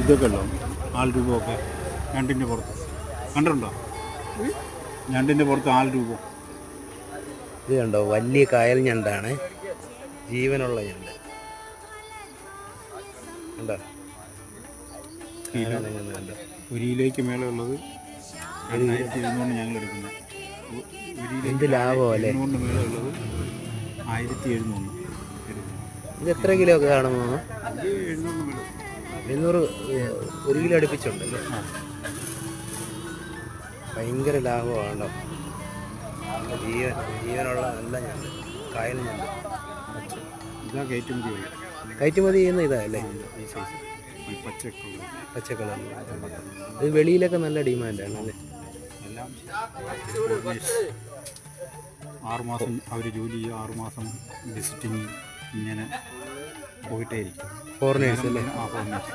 ഇതൊക്കെ ഉണ്ടോ ആൾ രൂപമൊക്കെ ഞണ്ടിന്റെ പുറത്ത്. കണ്ടിട്ടുണ്ടോ? ഞണ്ടിന്റെ പുറത്ത് ആൾ രൂപം. ഇത് കണ്ടോ? വലിയ കായൽ ഞണ്ടാണ്. ജീവനുള്ള ഞണ്ട്. കണ്ടോ? ഒരു കിലോയ്ക്ക് മേലെ ഉള്ളത് രണ്ടായിരത്തി എഴുന്നൂറിന് ഞങ്ങൾ എടുക്കുന്നത് എന്ത് ലാഭം അല്ലേ? എഴുന്നൂറിന് മേലെ ഉള്ളത് ആയിരത്തി എഴുന്നൂറ് ഇത് എത്ര കിലോ ഒക്കെ കാണുമോ മേലെ. എഴുന്നൂറ് ഏഹ്, ഒരു കിലോ അടുപ്പിച്ചുണ്ടല്ലോ? ഭയങ്കര ലാഭമാണ്. നല്ല ജീവൻ ജീവനുള്ള നല്ല ഞണ്ട് കായൽ ഞണ്ട്. ഇതാ കയറ്റുമതി കയറ്റുമതി ചെയ്യുന്ന ഇതാ അല്ലേ? പച്ചക്കളർ ഇത് വെളിയിലൊക്കെ നല്ല ഡിമാൻഡാണ് അല്ലേ? ആറുമാസം അവർ ജോലി ചെയ്യുക ആറുമാസം വിസിറ്റിങ് ഇങ്ങനെ പോയിട്ടേ ഇരിക്കും. ഫോറിനേഴ്സ് അല്ലേ ആ ഫോറിനേഴ്സ്